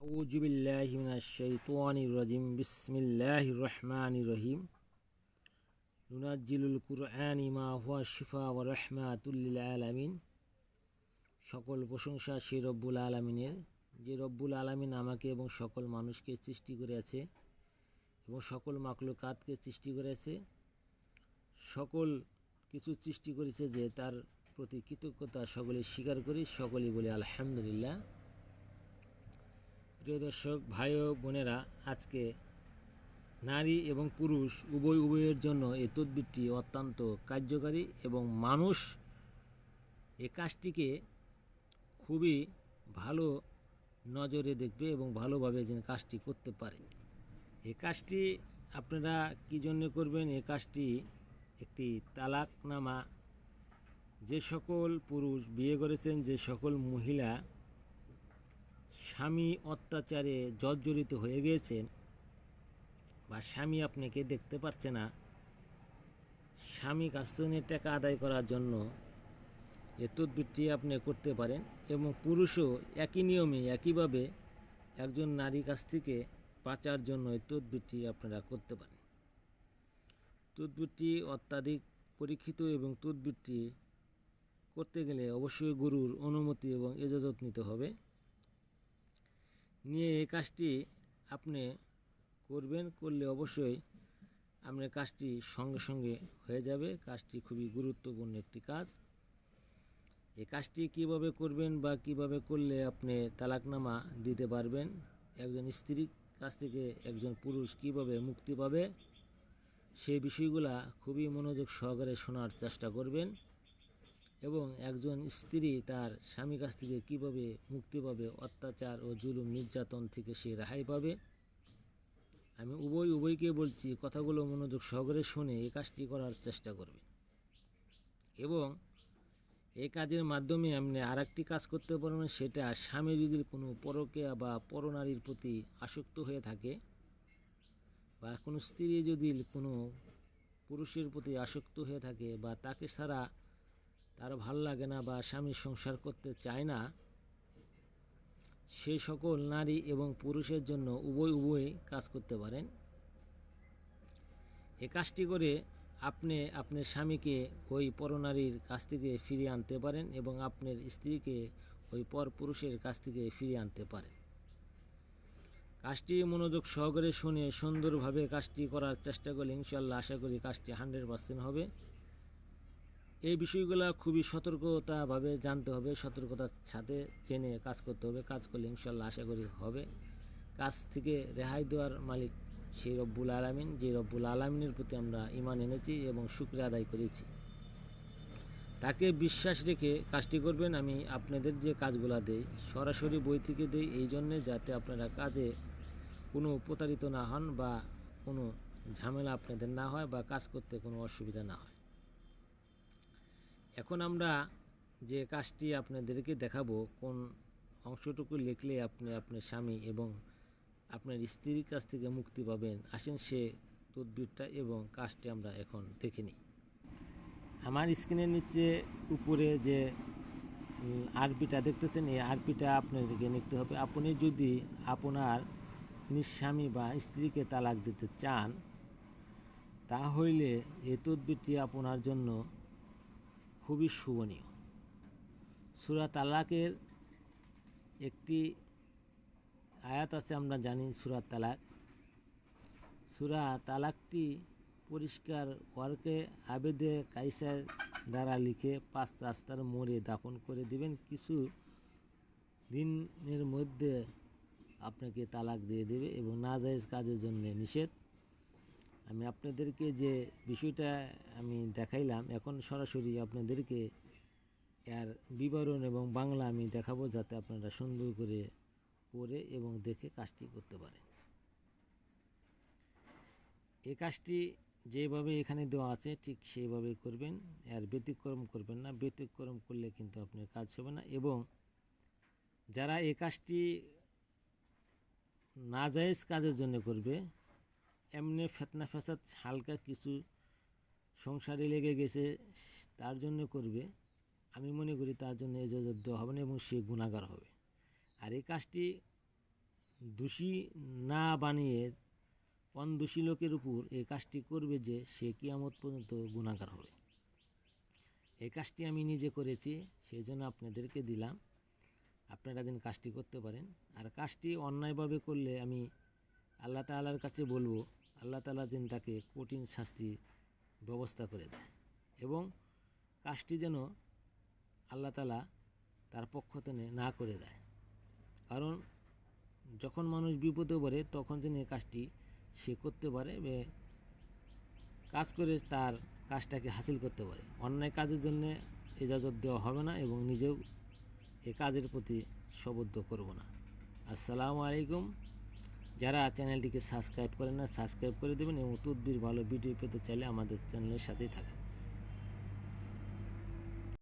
أعوذ بالله من الشيطان الرجيم بسم الله الرحمن الرحيم ننزل القرآن ما هو شفاء ورحمة للعالمين সকল প্রশংসা সেই রব্বুল আলমিনের যে রব্বুল আলমিন আমাকে এবং সকল মানুষকে সৃষ্টি করেছে এবং সকল মাকলুকাতকে সৃষ্টি করেছে সকল কিছু সৃষ্টি করেছে যে তার প্রতি কৃতজ্ঞতা সকলে স্বীকার করি সকলেই বলি আলহামদুলিল্লাহ প্রিয় দর্শক, ভাই ও বোনেরা, আজকে নারী এবং পুরুষ উভয় উভয়ের জন্য এই তদবিরটি অত্যন্ত কার্যকারী এবং মানুষ এই কাজটিকে খুবই ভালো নজরে দেখবে এবং ভালোভাবে যেন কাজটি করতে পারে। এ কাজটি আপনারা কী জন্য করবেন? এ কাজটি একটি তালাকনামা। যে সকল পুরুষ বিয়ে করেছেন, যে সকল মহিলা স্বামী অত্যাচারে জর্জরিত হয়ে গিয়েছেন বা স্বামী আপনাকে দেখতে পারছে না, স্বামী থেকে টাকা আদায় করার জন্য এ তদবিরটি আপনি করতে পারেন এবং পুরুষও একই নিয়মে, একইভাবে একজন নারী কাছ থেকে বাঁচার জন্য এই তদবিরটি আপনারা করতে পারেন। তদবিরটি অত্যাধিক পরীক্ষিত এবং তদবিরটি করতে গেলে অবশ্যই গুরুর অনুমতি এবং এজাজত নিতে হবে। নিয়ে এই কাজটি আপনি করবেন, করলে অবশ্যই আপনার কাজটি সঙ্গে সঙ্গে হয়ে যাবে। কাজটি খুবই গুরুত্বপূর্ণ একটি কাজ। এই কাজটি কীভাবে করবেন বা কীভাবে করলে আপনি তালাকনামা দিতে পারবেন? একজন স্ত্রীর কাছ থেকে একজন পুরুষ কীভাবে মুক্তি পাবে? সেই বিষয়গুলা খুবই মনোযোগ সহকারে শোনার চেষ্টা করবেন। এবং একজন স্ত্রী তার স্বামী কাছ থেকে কীভাবে মুক্তি পাবে, অত্যাচার ও জুলুম নির্যাতন থেকে সে রেহাই পাবে? আমি উভয় উভয়কে বলছি, কথাগুলো মনোযোগ সহকারে শুনে এই কাজটি করার চেষ্টা করবে এবং এই কাজের মাধ্যমে আপনি আর একটি কাজ করতে পারবেন, সেটা স্বামী যদি কোনো পরকে বা পরনারীর প্রতি আসক্ত হয়ে থাকে বা কোনো স্ত্রী যদি কোনো পুরুষের প্রতি আসক্ত হয়ে থাকে বা তাকে ছাড়া তার ভালো লাগে না বা স্বামী সংসার করতে চায় না, সে সকল নারী এবং পুরুষের জন্য উভয় উভয় কাজ করতে পারেন। এ কাজটি করে আপনি আপনার স্বামীকে ওই পরনারীর কাছ থেকে ফিরিয়ে আনতে পারেন এবং আপনার স্ত্রীকে ওই পর পুরুষের কাছ থেকে ফিরিয়ে আনতে পারেন। কাজটি মনোযোগ সহকারে শুনে সুন্দরভাবে কাজটি করার চেষ্টা করলে ইনশাল্লাহ আশা করি কাজটি হান্ড্রেড পার্সেন্ট হবে। এই বিষয়গুলো খুবই সতর্কতাভাবে জানতে হবে, সতর্কতার সাথে জেনে কাজ করতে হবে, কাজ করলে ইনশাল্লাহ আশা করি হবে। কাজ থেকে রেহাই দেওয়ার মালিক সেই রব্বুল আলমিন, যে রব্বুল আলমিনের প্রতি আমরা ইমান এনেছি এবং শুক্রিয়া আদায় করেছি। তাকে বিশ্বাস রেখে কাজটি করবেন, আমি আপনাদের যে কাজগুলা দেই, সরাসরি বই থেকে দেই, এই জন্যে যাতে আপনারা কাজে কোনো প্রতারিত না হন বা কোনো ঝামেলা আপনাদের না হয় বা কাজ করতে কোনো অসুবিধা না হয়। এখন আমরা যে কাজটি আপনাদেরকে দেখাবো, কোন অংশটুকু লিখলে আপনি আপনার স্বামী এবং আপনার স্ত্রীর কাছ থেকে মুক্তি পাবেন, আসেন সে তদবিরটা এবং কাজটি আমরা এখন দেখে নিই। আমার স্ক্রিনের নিচে উপরে যে আরপিটা দেখতেছেন, এই আরপিটা আপনাদেরকে লিখতে হবে। আপনি যদি আপনার নিঃস্বামী বা স্ত্রীকে তালাক দিতে চান, তাহলে এই তদবিরটি আপনার জন্য খুবই শুভনীয়। সুরা তালাকের একটি আয়াত আছে, আমরা জানি সুরা তালাক। সুরা তালাকটি পরিষ্কার ওয়ার্কে আবেদে কাইসার দ্বারা লিখে পাঁচ রাস্তার মোড়ে দাপন করে দিবেন। কিছু দিনের মধ্যে আপনাকে তালাক দিয়ে দেবে এবং না জায়েজ কাজের জন্য নিষেধ। আমি আপনাদেরকে যে বিষয়টা আমি দেখাইলাম, এখন সরাসরি আপনাদেরকে এর বিবরণ এবং বাংলা আমি দেখাবো যাতে আপনারা সুন্দর করে পড়ে এবং দেখে কাজটি করতে পারেন। এই কাজটি যেভাবে এখানে দেওয়া আছে, ঠিক সেইভাবে করবেন আর ব্যতিক্রম করবেন না। ব্যতিক্রম করলে কিন্তু আপনার কাজ হবে না এবং যারা এই কাজটি নাজায়েজ কাজের জন্য করবে এমনি ফেতনা ফেসাদ হালকা কিছু সংসারে লেগে গেছে, তার জন্য করবে। আমি মনে করি তার জন্য এজাজত দেওয়া হবে না এবং সে গুণাগার হবে। আর এই কাজটি দোষী না বানিয়ে অনদোষী লোকের উপর এই কাজটি করবে যে সে কিয়ামত পর্যন্ত গুণাগার হবে। এই কাজটি আমি নিজে করেছি সেই জন্য আপনাদেরকে দিলাম। আপনারা যেন কাজটি করতে পারেন। আর কাজটি অন্যায়ভাবে করলে আমি আল্লাহ তালার কাছে বলব আল্লাহ তালা যেন তাকে কঠিন শাস্তি ব্যবস্থা করে দেয় এবং কাজটি যেন আল্লাহ তালা তার পক্ষ থেকে না করে দেয়। কারণ যখন মানুষ বিপদে পড়ে, তখন যেন এই কাজটি সে করতে পারে কাজ করে তার কাজটাকে হাসিল করতে পারে। অন্যায় কাজের জন্য ইজাজত দেওয়া হবে না এবং নিজেও এ কাজের প্রতি সবদ্ধ করব না। আসসালামু আলাইকুম। যারা চ্যানেলটিকে সাবস্ক্রাইব করেন না, সাবস্ক্রাইব করে দেবেন এবং তদবির ভালো ভিডিও পেতে চাইলে আমাদের চ্যানেলের সাথেই থাকেন।